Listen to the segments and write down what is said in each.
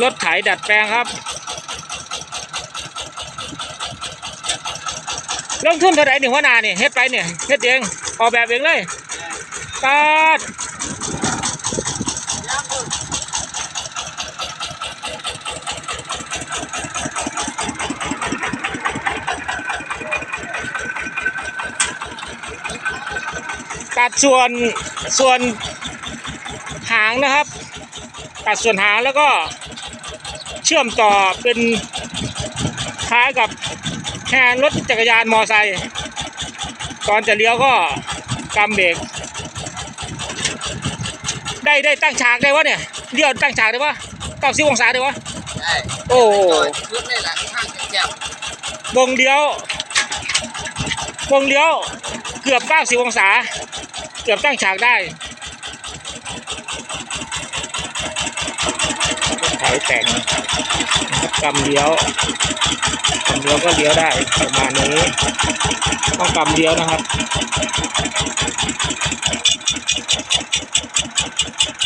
รถไถดัดแปลงครับลงทุนเท่าไหร่นี่หัวน้านี่ยเฮ็ดไปเนี่ยเฮ็ดเองออกแบบเองเลยปาดตัดส่วนส่วน หางนะครับ ตัดส่วนหางแล้วก็เชื่อมต่อเป็นคล้ายกับแทนรถจักรยานมอไซค์ตอนจะเลี้ยวก็กำเบรกได้ได้ตั้งฉากได้วะเนี่ยเลี้ยวตั้งฉากได้วะเก้าสิบองศาได้วะใช่โอ้โหชุดนี่แหละข้างแก้ววงเลี้ยววงเลี้ยวเกือบเก้าสิบองศา เกือบตั้งฉากได้ถ่าย แต่งนะครับกำเลี้ยวกำเลี้ยวก็เลี้ยวได้ประมาณนี้ต้องกำเลี้ยวนะครับ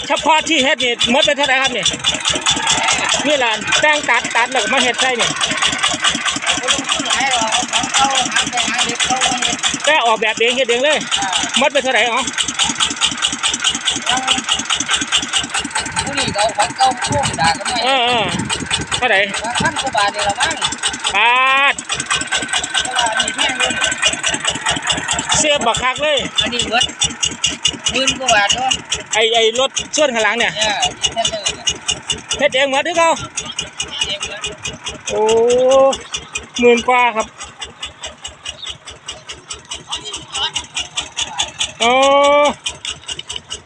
เฉพาะที่เฮ็ดนี่หมดไปเท่าไหร่ครับเนี่ยนี่แหละแต่งตัดตัดแล้วก็มาเฮ็ดใช่เนี่ยเขาต้องขึ้นหลายหรอกของเขาหาแต่หาเด็กเขาเองแต่ออกแบบเองเฮ็ดเองเลยหมดไปเท่าไหร่อ๋อ ผู้นี่ เขาของเขาพุ่งด่ากันไม่เออเออเท่าไหร่พันกว่าบาทนี่ละมั้งปาดเพราะว่านี่แพงเลยเสียบบักคักเลย อันนี้เบิดหมื่นกว่าบาทเนาะไอไอรถส่วนข้างหลังเนี่ยเนี่ยแค่เลยเฮ็ดเองหมดที่เขาเองเลยโอ้หมื่นกว่าครับโอ้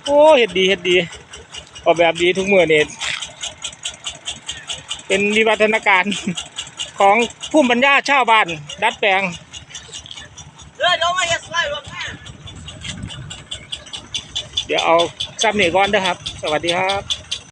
โอ้เฮ็ดดีเฮ็ดดี ออกแบบดีทุกเมื่อเนี่ยเป็นวิวัฒนาการของภูมิปัญญาชาวบ้าน ดัดแปลงเดี๋ยวเอาซับนี่ก่อนนะครับ สวัสดีครับ